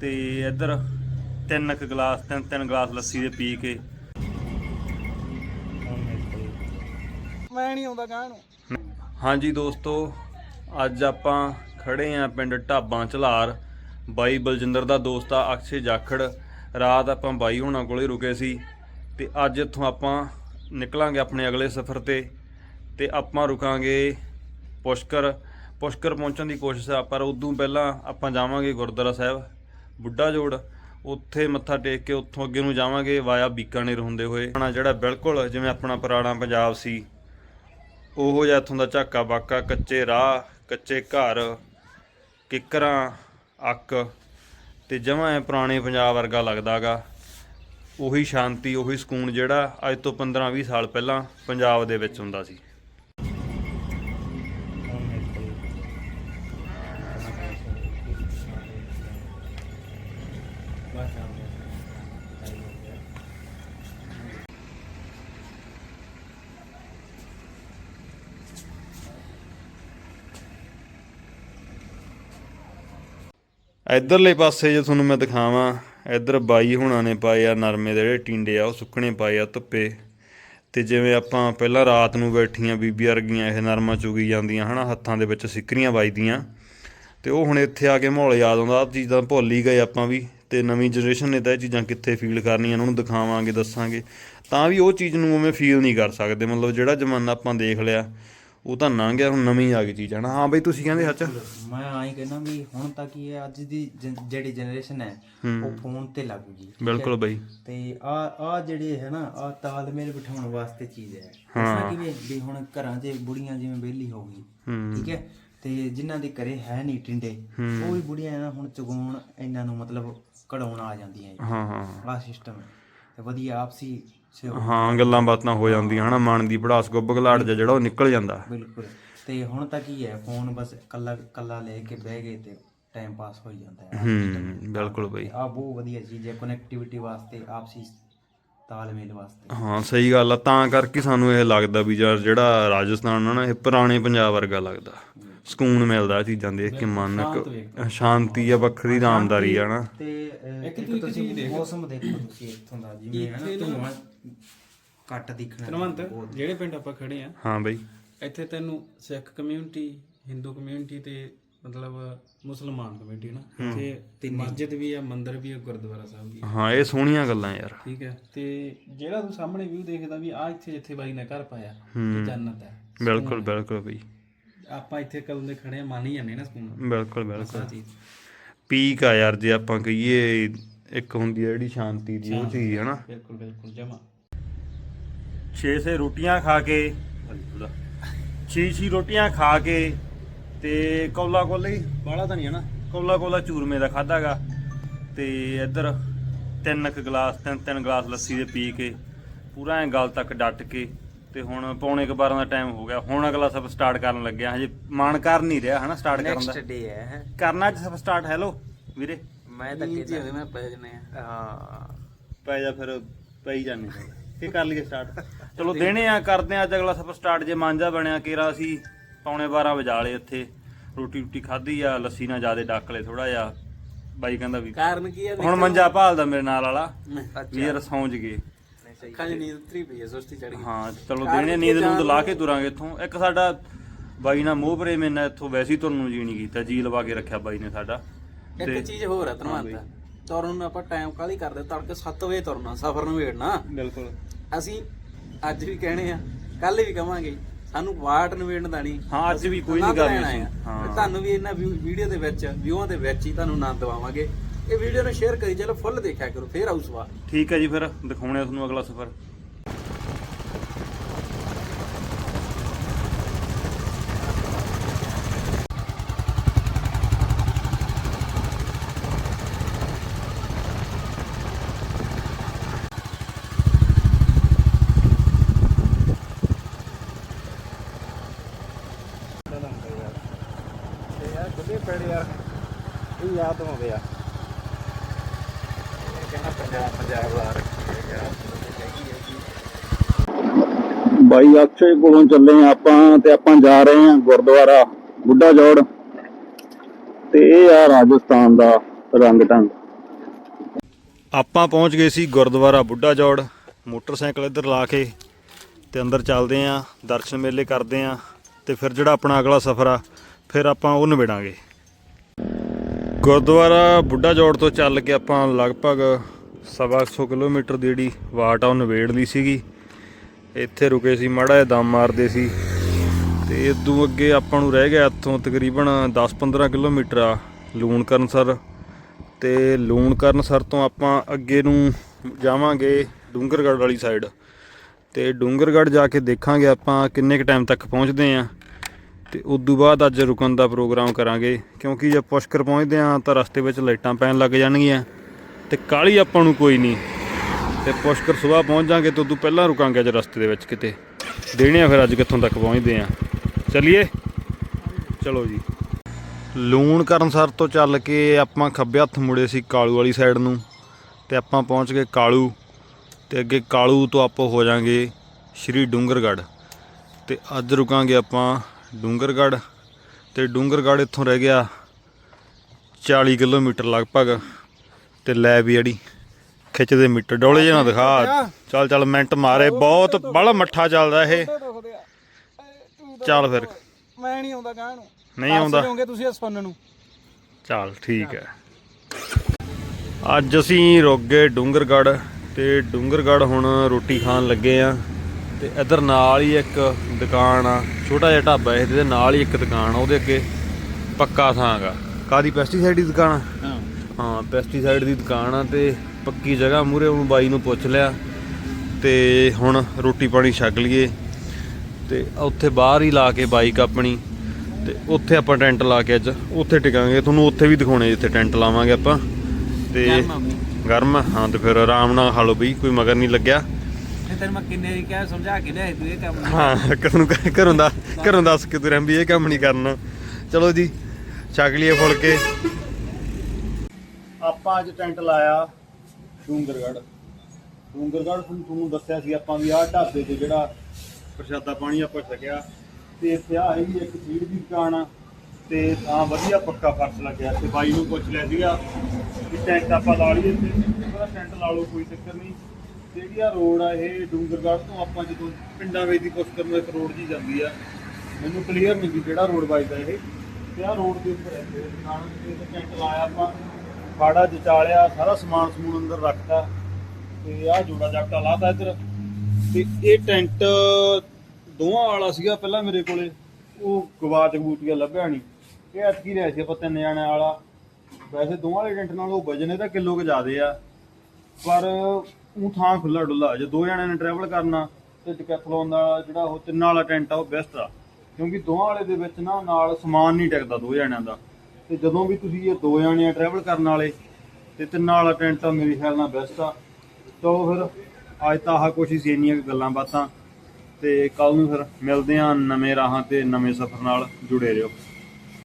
ਤੇ ਇੱਧਰ ਤਿੰਨ ਕੁ ਗਲਾਸ ਤਿੰਨ ਤਿੰਨ ਗਲਾਸ ਲੱਸੀ ਦੇ ਪੀ ਕੇ। ਮੈਂ ਨਹੀਂ ਆਉਂਦਾ ਗਾਂ ਨੂੰ। ਹਾਂਜੀ ਦੋਸਤੋ ਅੱਜ ਆਪਾਂ ਖੜੇ ਆਂ ਪਿੰਡ ਢਾਬਾਂ ਝਲਾਰ। ਬਾਈ ਬਲਜਿੰਦਰ ਦਾ ਦੋਸਤ ਆ ਅਕਸ਼ੇ ਜਾਖੜ। ਰਾਤ ਆਪਾਂ ਬਾਈ ਹੋਣਾ ਕੋਲੇ ਰੁਕੇ ਸੀ ਤੇ ਅੱਜ ਇੱਥੋਂ ਆਪਾਂ ਨਿਕਲਾਂਗੇ ਆਪਣੇ ਅਗਲੇ ਸਫ਼ਰ ਤੇ ਤੇ ਆਪਾਂ ਰੁਕਾਂਗੇ ਪੁਸ਼ਕਰ। ਪੁਸ਼ਕਰ ਪਹੁੰਚਣ ਦੀ ਕੋਸ਼ਿਸ਼ ਆ ਪਰ ਉਦੋਂ ਪਹਿਲਾਂ ਆਪਾਂ ਜਾਵਾਂਗੇ ਗੁਰਦੁਆਰਾ ਸਾਹਿਬ। ਬੁੱਢਾ ਜੋੜ, ਉੱਥੇ ਮੱਥਾ ਟੇਕ ਕੇ ਉੱਥੋਂ ਅੱਗੇ ਨੂੰ ਜਾਵਾਂਗੇ, ਵਾਇਆ ਬੀਕਾਨੇਰ ਹੁੰਦੇ ਹੋਏ। ਆਪਣਾ ਜਿਹੜਾ ਬਿਲਕੁਲ ਜਿਵੇਂ ਆਪਣਾ ਪੁਰਾਣਾ ਪੰਜਾਬ ਸੀ, ਉਹੋ ਜਿਹਾ ਇੱਥੋਂ ਦਾ ਝਾਕਾ ਬਾਕਾ, ਕੱਚੇ ਰਾਹ, ਕੱਚੇ ਘਰ, ਕਿੱਕਰਾਂ, ਅੱਕ ਤੇ ਜਮਾਂ ਐ ਪੁਰਾਣੇ ਪੰਜਾਬ ਵਰਗਾ ਲੱਗਦਾਗਾ ਉਹੀ ਸ਼ਾਂਤੀ, ਉਹੀ ਸਕੂਨ ਜਿਹੜਾ ਅੱਜ ਤੋਂ 15-20 ਸਾਲ ਪਹਿਲਾਂ ਪੰਜਾਬ ਦੇ ਵਿੱਚ ਹੁੰਦਾ ਸੀ। ਇਧਰਲੇ ਪਾਸੇ ਜੇ ਤੁਹਾਨੂੰ ਮੈਂ ਦਿਖਾਵਾਂ, ਇਧਰ ਬਾਈ ਹੁਣਾਂ ਨੇ ਪਾਏ ਆ ਨਰਮੇ ਦੇ ਜਿਹੜੇ ਟਿੰਡੇ ਆ, ਉਹ ਸੁੱਕਣੇ ਪਾਏ ਆ ਧੁੱਪੇ। ਤੇ ਜਿਵੇਂ ਆਪਾਂ ਪਹਿਲਾਂ ਰਾਤ ਨੂੰ ਬੈਠੀਆਂ ਬੀਬੀਆਂ ਵਰਗੀਆਂ ਇਹ ਨਰਮਾ ਚੁਗੀ ਜਾਂਦੀਆਂ ਹਨਾ, ਹੱਥਾਂ ਦੇ ਵਿੱਚ ਸਿੱਕਰੀਆਂ ਵੱਜਦੀਆਂ। ਤੇ ਉਹ ਹੁਣ ਇੱਥੇ ਆ ਕੇ ਮਾਹੌਲ ਯਾਦ ਆਉਂਦਾ, ਆਹ ਚੀਜ਼ਾਂ ਭੁੱਲ ਹੀ ਗਏ ਆਪਾਂ ਵੀ। ਤੇ ਨਵੀਂ ਜਨਰੇਸ਼ਨ ਨੇ ਤਾਂ ਇਹ ਚੀਜ਼ਾਂ ਕਿੱਥੇ ਫੀਲ ਕਰਨੀਆਂ ਉਹਨਾਂ ਨੂੰ ਦਿਖਾਵਾਂਗੇ, ਦੱਸਾਂਗੇ। ਤਾਂ ਵੀ ਉਹ ਚੀਜ਼ ਨੂੰ ਉਵੇਂ ਫੀਲ ਨਹੀਂ ਕਰ ਸਕਦੇ, ਮਤਲਬ ਜਿਹੜਾ ਜ਼ਮਾਨਾ ਆਪਾਂ ਦੇਖ ਲਿਆ ਉਹ ਤਾਂ ਲੰਘ ਗਿਆ ਹੁਣ ਨਵੀਂ ਆ ਗਈ ਚੀਜ਼ ਹੈ ਨਾ ਹਾਂ ਬਈ ਤੁਸੀਂ ਕਹਿੰਦੇ ਸੱਚ। ਮੈਂ ਆਈ ਕਹਿੰਦਾ ਵੀ ਹੁਣ ਤੱਕ ਕੀ ਹੈ ਅੱਜ ਦੀ ਜਨ- ਜਿਹੜੀ ਜਨਰੇਸ਼ਨ ਹੈ ਉਹ ਫੋਨ ਤੇ ਲੱਗ ਗਈ ਠੀਕ ਹੈ? ਬਿਲਕੁਲ ਬਈ। ਤੇ ਆ ਆ ਜਿਹੜੇ ਹੈ ਨਾ ਆ ਤਾਲਮੇਲ ਬਿਠਾਉਣ ਵਾਸਤੇ ਚੀਜ਼ ਹੈ। ਜਿਵੇਂ ਕਿਵੇਂ ਵੀ ਹੁਣ ਘਰਾਂ 'ਚ ਬੁੜੀਆਂ ਜਿਵੇਂ ਵਿਹਲੀ ਹੋ ਗਈ ਠੀਕ ਹੈ? ਤੇ ਜਿਨ੍ਹਾਂ ਦੇ ਘਰੇ ਹੈ ਨਹੀਂ ਟਿੰਡੇ ਉਹ ਵੀ ਬੁੜੀਆਂ ਨਾ ਹੁਣ ਚਗਾਉਣ ਇਹਨਾਂ ਨੂੰ ਮਤਲਬ ਕਢਾਉਣ ਆ ਜਾਂਦੀਆਂ ਜੀ ਹਾਂ ਹਾਂ ਆਹ ਸਿਸਟਮ ਹੈ। ਤੇ ਵਧੀਆ ਆਪਸੀ ਹਾਂ ਗੱਲਾਂ ਬਾਤਾਂ ਹੋ ਜਾਂਦੀਆਂ ਹਨਾ ਮਨ ਦੀ ਭੜਾਸ ਗੁੱਬ ਘਲਾੜ ਜਿਹਾ ਜਿਹੜਾ ਉਹ ਨਿਕਲ ਜਾਂਦਾ। ਬਿਲਕੁਲ। ਤੇ ਹੁਣ ਤਾਂ ਕੀ ਹੈ ਫੋਨ ਬਸ ਕੱਲਾ ਕੱਲਾ ਲੈ ਕੇ ਬਹਿ ਗਏ ਤੇ ਟਾਈਮ ਪਾਸ ਹੋ ਜਾਂਦਾ ਹੈ। ਹੂੰ ਬਿਲਕੁਲ ਬਈ। ਆ ਬਹੁਤ ਵਧੀਆ ਚੀਜ਼ ਹੈ ਕਨੈਕਟੀਵਿਟੀ ਵਾਸਤੇ ਆਪਸੀ ਤਾਲਮੇਲ ਵਾਸਤੇ। ਹਾਂ ਸਹੀ ਗੱਲ ਆ ਤਾਂ ਕਰਕੇ ਸਾਨੂੰ ਇਹ ਲੱਗਦਾ ਵੀ ਯਾਰ ਜਿਹੜਾ ਰਾਜਸਥਾਨ ਨਾ ਇਹ ਪੁਰਾਣੇ ਪੰਜਾਬ ਵਰਗਾ ਲੱਗਦਾ। ਸਕੂਨ ਮਿਲਦਾ ਚੀਜ਼ਾਂ ਦੇਖ ਕੇ ਮਨ ਇੱਕ ਸ਼ਾਂਤੀ ਆ ਵੱਖਰੀ ਰਾਮਦਾਰੀ ਆ ਨਾ। ਤੇ ਇੱਕ ਤੁਸੀਂ ਮੌਸਮ ਦੇਖੋ ਤੁਸੀਂ ਇੱਥੋਂ ਦਾ ਜਿਵੇਂ ਹੈ ਨਾ ਧੂਆਂ ਘੱਟ ਦਿਖਣਾ ਧਨਵੰਤ ਜਿਹੜੇ ਪਿੰਡ ਆਪਾਂ ਖੜੇ ਆ ਹਾਂ ਬਈ। ਇੱਥੇ ਤੈਨੂੰ ਸਿੱਖ ਕਮਿਊਨਿਟੀ ਹਿੰਦੂ ਕਮਿਊਨਿਟੀ ਤੇ ਮਤਲਬ ਮੁਸਲਮਾਨ ਕਮਿਊਨਿਟੀ ਨਾ ਇੱਥੇ ਮਸਜਿਦ ਵੀ ਆ ਮੰਦਿਰ ਵੀ ਆ ਗੁਰਦੁਆਰਾ ਸਾਹਿਬ ਵੀ ਹਾਂ ਇਹ ਸੋਹਣੀਆਂ ਗੱਲਾਂ ਯਾਰ। ਠੀਕ ਹੈ ਤੇ ਜਿਹੜਾ ਤੂੰ ਸਾਹਮਣੇ ਵਿਊ ਦੇਖਦਾ ਵੀ ਆ ਇੱਥੇ ਜਿੱਥੇ ਬਾਈ ਨੇ ਘਰ ਪਾਇਆ ਇਹ ਜੰਨਤ ਹੈ। ਬਿਲਕੁਲ ਬਿਲਕੁਲ ਬਈ। ਆਪਾਂ ਇੱਥੇ ਕਦੋਂ ਦੇ ਖੜੇ ਆ ਮੰਨ ਹੀ ਜਾਂਦੇ ਨਾ ਸਕੂਨ ਬਿਲਕੁਲ ਬਿਲਕੁਲ। ਚੀਜ਼ ਪੀਕ ਆ ਯਾਰ ਜੇ ਆਪਾਂ ਕਹੀਏ ਇੱਕ ਹੁੰਦੀ ਆ ਜਿਹੜੀ ਸ਼ਾਂਤੀ ਦੀ ਉਹ ਚੀਜ਼ ਹੈ ਨਾ। ਬਿਲਕੁਲ ਬਿਲਕੁਲ ਜਮਾ। 6-6 ਰੋਟੀਆਂ ਖਾ ਕੇ 6-6 ਰੋਟੀਆਂ ਖਾ ਕੇ ਤੇ ਕੌਲਾ ਕੋਲਾ ਹੀ ਬਾਹਲਾ ਤਾਂ ਨਹੀਂ ਹੈ ਨਾ ਕੌਲਾ ਕੋਲਾ ਚੂਰਮੇ ਦਾ ਖਾਦਾਗਾ ਤੇ ਇੱਧਰ ਤਿੰਨ ਕੁ ਗਲਾਸ ਤਿੰਨ ਤਿੰਨ ਗਲਾਸ ਲੱਸੀ ਦੇ ਪੀ ਕੇ ਪੂਰਾ ਐ ਗਲ ਤੱਕ ਡੱਟ ਕੇ ਤੇ ਹੁਣ ਪੌਣੇ ਕੁ 12 ਦਾ ਟਾਈਮ ਹੋ ਗਿਆ। ਹੁਣ ਅਗਲਾ ਸਭ ਸਟਾਰਟ ਕਰਨ ਲੱਗਿਆ। ਹਜੇ ਮਨ ਕਰ ਨਹੀਂ ਰਿਹਾ ਹਨਾ ਸਟਾਰਟ ਕਰਨ ਦਾ। ਨੈਕਸਟ ਡੇ ਹੈ ਕਰਨਾ ਅੱਜ ਸਭ ਸਟਾਰਟ ਹੈਲੋ ਵੀਰੇ। ਮੈਂ ਤਾਂ ਕਿਹਾ ਮੈਂ ਪੈ ਜਨੇ ਆ ਹਾਂ। ਪੈ ਜਾ ਫਿਰ ਪਈ ਜਾਂਦੇ ਕੀ ਕਰ ਲਈਏ ਸਟਾਰਟ ਚਲੋ ਦੇਣੇ ਆ ਕਰਦੇ ਆ ਅੱਜ ਅਗਲਾ ਸਫਰ ਸਟਾਰਟ ਜੇ ਮਾਂਜਾ ਬਣਿਆ ਕੇਰਾ ਅਸੀਂ ਪੌਣੇ 12 ਵਜਾ ਲਏ ਉੱਥੇ। ਰੋਟੀ ਰੋਟੀ ਖਾਧੀ ਆ ਲੱਸੀ ਨਾਲ ਜਿਆਦੇ ਡੱਕ ਲਏ ਥੋੜਾ ਜਿਹਾ। ਬਾਈ ਕਹਿੰਦਾ ਵੀ ਕਾਰਨ ਕੀ ਹੈ ਹੁਣ ਮੰਜਾ ਭਾਲਦਾ ਮੇਰੇ ਨਾਲ ਵਾਲਾ। ਵੀ ਯਾਰ ਸੌਂਜ ਗਏ ਅੱਖਾਂ 'ਚ ਨੀਂਦ ਉਤਰੀ ਪਈ ਹੈ ਸੁਸਤੀ ਚੜ ਗਈ। ਹਾਂ ਚਲੋ ਦੇਣੇ ਨੀਂਦ ਨੂੰ ਲਾ ਕੇ ਤੁਰਾਂਗੇ ਇੱਥੋਂ। ਇੱਕ ਸਾਡਾ ਬਾਈ ਨਾਲ ਮੋਹ ਪ੍ਰੇਮ ਇਹਨਾਂ ਇੱਥੋਂ ਵੈਸੇ ਹੀ ਤੁਰਨ ਨੂੰ ਜੀ ਨਹੀਂ ਕੀਤਾ ਜੀ ਲਵਾ ਕੇ ਰੱਖਿਆ ਬਾਈ ਨੇ ਸਾਡਾ। ਇੱਕ ਚੀਜ਼ ਹੋਰ ਹੈ ਧਰਮੰਤ ਤੁਰਨ ਨੂੰ ਆਪਾਂ ਟਾਈਮ ਕਾਲੀ ਕਰਦੇ ਤੜਕੇ 7 ਵਜੇ ਤੁਰਨਾ ਸਫ਼ਰ ਨੂੰ ਵੇੜਨਾ ਬਿਲਕੁਲ। ਅਸੀਂ ਅੱਜ ਵੀ ਕਹਿਣੇ ਆ ਕੱਲ ਵੀ ਕਵਾਂਗੇ ਸਾਨੂੰ ਵਾਟ ਨੂੰ ਵੇੜਨ ਦਾ ਨਹੀਂ। ਹਾਂ ਅੱਜ ਵੀ ਕੋਈ ਨਹੀਂ ਆਨੰਦ ਕਰਨੀ ਲੈਣਾ ਸੀ ਹੈ। ਹਾਂ। ਤੇ ਤੁਹਾਨੂੰ ਵੀ ਇਹਨਾਂ ਵੀਡੀਓ ਦੇ ਵਿੱਚ ਵਿਊਆਂ ਦੇ ਵਿੱਚ ਹੀ ਤੁਹਾਨੂੰ ਆਨੰਦ ਦਵਾਵਾਂਗੇ। ਇਹ ਵੀਡੀਓ ਨੂੰ ਸ਼ੇਅਰ ਕਰੀ ਚਲੋ ਫੁੱਲ ਦੇਖਿਆ ਕਰੋ ਫੇਰ ਆਉ ਸਵਾਲ। ਠੀਕ ਹੈ ਜੀ ਫਿਰ ਦਿਖਾਉਣੇ ਆ ਤੁਹਾਨੂੰ ਅਗਲਾ ਸਫਰ। ਯਾਰ ਖੁੱਲੇ ਪੈੜ ਯਾਰ ਇਹ ਯਾਦ ਆਉਂਦੇ ਆ ਕਹਿੰਦਾ ਪੰਜਾਬ ਬਾਈ, ਅਕਸ਼ੇ ਕੋਲੋਂ ਚੱਲੇ ਹਾਂ ਆਪਾਂ ਤੇ ਆਪਾਂ ਜਾ ਰਹੇ ਹਾਂ ਗੁਰਦੁਆਰਾ ਬੁੱਢਾ ਜੋੜ। ਤੇ ਇਹ ਆ ਰਾਜਸਥਾਨ ਦਾ ਰੰਗ ਢੰਗ ਆਪਾਂ ਪਹੁੰਚ ਗਏ ਸੀ ਗੁਰਦੁਆਰਾ ਬੁੱਢਾ ਜੋੜ। ਮੋਟਰਸਾਈਕਲ ਇੱਧਰ ਲਾ ਕੇ ਤੇ ਅੰਦਰ ਚੱਲਦੇ ਆਂ, ਦਰਸ਼ਨ ਮੇਲੇ ਕਰਦੇ ਆਂ ਤੇ ਫਿਰ ਜਿਹੜਾ ਆਪਣਾ ਅਗਲਾ ਸਫ਼ਰ ਆ, ਫਿਰ ਆਪਾਂ ਉਹ ਨਿਬੇੜਾਂਗੇ। ਗੁਰਦੁਆਰਾ ਬੁੱਢਾ ਜੋੜ ਤੋਂ ਚੱਲ ਕੇ ਆਪਾਂ ਲਗਭਗ ਸਵਾ ਕੁ ਸੌ ਕਿਲੋਮੀਟਰ ਦੀ ਜਿਹੜੀ ਵਾਟ ਆ, ਉਹ ਨਿਬੇੜ ਲਈ ਸੀਗੀ। ਇੱਥੇ ਰੁਕੇ ਸੀ, ਮਾੜਾ ਜਿਹਾ ਦਮ ਮਾਰਦੇ ਸੀ। ਤੇ ਇਦੋਂ ਅੱਗੇ ਆਪਾਂ ਨੂੰ ਰਹਿ ਗਿਆ ਇੱਥੋਂ ਤਕਰੀਬਨ 10-15 ਕਿਲੋਮੀਟਰ ਆ ਲੂਣਕਰਨਸਰ ਤੇ ਲੂਣਕਰਨਸਰ ਤੋਂ ਆਪਾਂ ਅੱਗੇ ਨੂੰ ਜਾਵਾਂਗੇ ਡੂੰਗਰਗੜ੍ਹ ਵਾਲੀ ਸਾਈਡ ਤੇ ਡੂੰਗਰਗੜ੍ਹ ਜਾ ਕੇ ਦੇਖਾਂਗੇ ਆਪਾਂ ਕਿੰਨੇ ਕੁ ਟਾਈਮ ਤੱਕ ਪਹੁੰਚਦੇ ਆਂ। ਤੇ ਉਸ ਤੋਂ ਬਾਅਦ ਅੱਜ ਰੁਕਣ ਦਾ ਪ੍ਰੋਗਰਾਮ ਕਰਾਂਗੇ। ਕਿਉਂਕਿ ਜੇ ਪੁਸ਼ਕਰ ਪਹੁੰਚਦੇ ਆਂ ਤਾਂ ਰਸਤੇ ਵਿੱਚ ਲਾਈਟਾਂ ਪੈਣ ਲੱਗ ਜਾਣਗੀਆਂ। ਤੇ ਕਾਲੀ ਆਪਾਂ ਨੂੰ ਕੋਈ ਨਹੀਂ। ਤੇ ਪੁਸ਼ਕਰ ਸਵੇਰ ਪਹੁੰਚ ਜਾਾਂਗੇ ਤੇ ਉਦੋਂ ਪਹਿਲਾਂ ਰੁਕਾਂਗੇ ਅੱਜ ਰਸਤੇ ਦੇ ਵਿੱਚ ਕਿਤੇ। ਦੇਣੇ ਆ ਫਿਰ ਅੱਜ ਕਿੱਥੋਂ ਤੱਕ ਪਹੁੰਚਦੇ ਆਂ। ਚਲਿਏ? ਚਲੋ ਜੀ। ਲੂਣ ਕਰਨਸਰ ਤੋਂ ਚੱਲ ਕੇ ਆਪਾਂ ਖੱਬੇ ਹੱਥ ਮੁੜੇ ਸੀ ਕਾਲੂ ਵਾਲੀ ਸਾਈਡ ਨੂੰ। ਤੇ ਆਪਾਂ ਪਹੁੰਚ ਗਏ ਕਾਲੂ। ਤੇ ਅੱਗੇ ਕਾਲੂ ਤੋਂ ਆਪਾਂ ਹੋ ਜਾਾਂਗੇ ਸ਼੍ਰੀ ਡੂੰਗਰਗੜ੍ਹ। ਤੇ ਅੱਜ ਰੁਕਾਂਗੇ ਆਪਾਂ ਡੂੰਗਰਗੜ੍ਹ। ਤੇ ਡੂੰਗਰਗੜ੍ਹ ਇੱਥੋਂ ਰਹਿ ਗਿਆ 40 ਕਿਲੋਮੀਟਰ ਲਗਭਗ। ਤੇ ਲੈ ਵੀ ਜਿਹੜੀ ਖਿੱਚਦੇ ਮੀਟਰ ਡੋਲੇ ਜਿਹੇ ਨਾ ਦਿਖਾ। ਚੱਲ ਚੱਲ ਮਿੰਟ ਮਾਰੇ। ਬਹੁਤ ਬੜਾ ਮੱਠਾ ਚੱਲਦਾ ਇਹ। ਚੱਲ ਫਿਰ। ਮੈਂ ਨਹੀਂ ਆਉਂਦਾ ਗਾਂ ਨੂੰ। ਨਹੀਂ ਆਉਂਦਾ। ਕਿਉਂਕਿ ਤੁਸੀਂ ਹਸਪੰਨ ਨੂੰ। ਚੱਲ ਠੀਕ ਹੈ। ਅੱਜ ਅਸੀਂ ਰੁਕ ਗਏ ਡੂੰਗਰਗੜ੍ਹ ਤੇ ਡੂੰਗਰਗੜ੍ਹ ਹੁਣ ਰੋਟੀ ਖਾਣ ਲੱਗੇ ਆ। ਤੇ ਇਧਰ ਨਾਲ ਹੀ ਇੱਕ ਦੁਕਾਨ ਆ। ਛੋਟਾ ਜਿਹਾ ਢਾਬਾ ਇਹਦੇ ਨਾਲ ਹੀ ਇੱਕ ਦੁਕਾਨ ਆ ਉਹਦੇ ਅੱਗੇ ਪੱਕਾ ਥਾਂ ਗਾ ਕਾਦੀ ਪੈਸਟੀਸਾਈਡ ਦੀ ਦੁਕਾਨ ਆ? ਹਾਂ ਪੈਸਟੀਸਾਈਡ ਦੀ ਦੁਕਾਨ ਆ ਤੇ ਪੱਕੀ ਜਗ੍ਹਾ ਮੂਰੇ ਉਹਨੂੰ ਬਾਈ ਨੂੰ ਪੁੱਛ ਲਿਆ ਤੇ ਹੁਣ ਰੋਟੀ ਪਾਣੀ ਛਕ ਲਈਏ। ਤੇ ਉੱਥੇ ਬਾਹਰ ਹੀ ਲਾ ਕੇ ਬਾਈਕ ਆਪਣੀ ਤੇ ਉੱਥੇ ਆਪਾਂ ਟੈਂਟ ਲਾ ਕੇ ਅੱਜ ਉੱਥੇ ਟਿਕਾਂਗੇ। ਤੁਹਾਨੂੰ ਉੱਥੇ ਵੀ ਦਿਖਾਉਣੇ ਜਿੱਥੇ ਟੈਂਟ ਲਾਵਾਂਗੇ ਆਪਾਂ। ਤੇ ਗਰਮ ਹਾਂ ਤੇ ਫਿਰ ਆਰਾਮ ਨਾਲ ਖਾ ਲਓ ਬਈ ਕੋਈ ਮਗਰ ਨਹੀਂ ਲੱਗਿਆ। ਤੇ ਤੈਨੂੰ ਮੈਂ ਕਿੰਨੇ ਕਿਹਾ ਸਮਝਾ ਕੇ ਲਿਆ ਤੂੰ ਇਹ ਕੰਮ ਹਾਂ ਘਰੋਂ ਘਰੋਂ ਦਾ ਘਰੋਂ ਦੱਸ ਕੇ ਤੁਰਿਆ ਵੀ ਇਹ ਕੰਮ ਨਹੀਂ ਕਰਨਾ। ਚਲੋ ਜੀ ਛਕ ਲਈਏ ਫੁਲਕੇ। ਆਪਾਂ ਅੱਜ ਟੈਂਟ ਲਾਇਆ ਡੂੰਗਰਗੜ੍ਹ। ਡੂੰਗਰਗੜ੍ਹ ਤੁਹਾਨੂੰ ਤੁਹਾਨੂੰ ਦੱਸਿਆ ਸੀ ਆਪਾਂ ਵੀ ਆਹ ਢਾਬੇ ਤੇ ਜਿਹੜਾ ਪ੍ਰਸ਼ਾਦਾ ਪਾਣੀ ਆਪਾਂ ਛਕਿਆ। ਤੇ ਇੱਥੇ ਆ ਹੈਗੀ ਇੱਕ ਫੀਡ ਦੀ ਦੁਕਾਨ ਆ। ਤੇ ਤਾਂ ਵਧੀਆ ਪੱਕਾ ਫਰਸ਼ ਲੱਗਿਆ। ਤੇ ਬਾਈ ਨੂੰ ਪੁੱਛ ਲਿਆ ਸੀਗਾ ਵੀ ਟੈਂਟ ਆਪਾਂ ਲਾ ਲਈਏ ਤੇ ਉਹਦਾ ਟੈਂਟ ਲਾ ਲਓ, ਕੋਈ ਚੱਕਰ ਨਹੀਂ। ਜਿਹੜੀ ਆ ਰੋਡ ਆ, ਇਹ ਡੂੰਗਰਗੜ੍ਹ ਤੋਂ ਆਪਾਂ ਜਦੋਂ ਪਿੰਡਾਂ ਵਿੱਚ ਦੀ ਪੁਸ਼ਕਰ ਨੂੰ ਇੱਕ ਰੋਡ ਜੀ ਜਾਂਦੀ ਆ, ਮੈਨੂੰ ਕਲੀਅਰ ਨਹੀਂ ਵੀ ਕਿਹੜਾ ਰੋਡ ਵੱਜਦਾ ਇਹ। ਤੇ ਆ ਰੋਡ ਦੇ ਉੱਪਰ ਹੈ ਦੁਕਾਨ ਤੇ ਟੈਂਟ ਲਾਇਆ ਆਪਾਂ। ਫਾੜਾ ਜਚਾਲਿਆ, ਸਾਰਾ ਸਮਾਨ ਸਮੂਨ ਅੰਦਰ ਰੱਖਤਾ। ਤੇ ਆਹ ਜੋੜਾ ਜੱਟਾ ਲਾਤਾ ਇੱਧਰ। ਤੇ ਇਹ ਟੈਂਟ ਦੋਵਾਂ ਵਾਲਾ ਸੀਗਾ ਪਹਿਲਾਂ ਮੇਰੇ ਕੋਲੇ। ਉਹ ਗਵਾਚ ਗਬੂਚ ਗਿਆ ਲੱਭਿਆ ਨਹੀਂ ਇਹ ਐਤਕੀ ਲਿਆ ਸੀ ਆਪਾਂ ਤਿੰਨ ਜਾਣਿਆਂ ਵਾਲਾ। ਵੈਸੇ ਦੋਵਾਂ ਵਾਲੇ ਟੈਂਟ ਨਾਲ ਉਹ ਵਜਨ ਇਹਦਾ ਕਿਲੋ ਕੁ ਜ਼ਿਆਦੇ ਆ। ਪਰ ਉਹ ਥਾਂ ਖੁੱਲਾ ਡੁੱਲਾ ਜੇ ਦੋ ਜਣਿਆਂ ਨੇ ਟਰੈਵਲ ਕਰਨਾ, ਤੇ ਡਿਕੈਥਲੋਨ ਦਾ ਜਿਹੜਾ ਉਹ ਤਿੰਨਾਂ ਵਾਲਾ ਟੈਂਟ ਆ, ਉਹ ਬੈਸਟ ਆ। ਕਿਉਂਕਿ ਦੋਵਾਂ ਵਾਲੇ ਦੇ ਵਿੱਚ ਨਾ ਨਾਲ ਸਮਾਨ ਨਹੀਂ ਟਿਕਦਾ ਦੋ ਜਣਿਆਂ ਦਾ। ਤੇ ਜਦੋਂ ਵੀ ਤੁਸੀਂ ਇਹ ਦੋ ਜਾਣੇ ਆ ਟਰੈਵਲ ਕਰਨ ਵਾਲੇ ਤੇ ਤਿੰਨਾਂ ਵਾਲਾ ਟੈਂਟ ਤਾਂ ਮੇਰੇ ਖਿਆਲ ਨਾਲ ਬੈਸਟ ਆ। ਚਲੋ ਫਿਰ, ਅੱਜ ਤਾਂ ਆਹ ਕੁਛ ਹੀ ਸੀ ਇੰਨੀਆਂ ਗੱਲਾਂ ਬਾਤਾਂ ਤੇ ਕੱਲ ਨੂੰ ਫਿਰ ਮਿਲਦੇ ਆ ਨਵੇਂ ਰਾਹਾਂ ਤੇ ਨਵੇਂ ਸਫ਼ਰ ਨਾਲ। ਜੁੜੇ ਰਹੋ।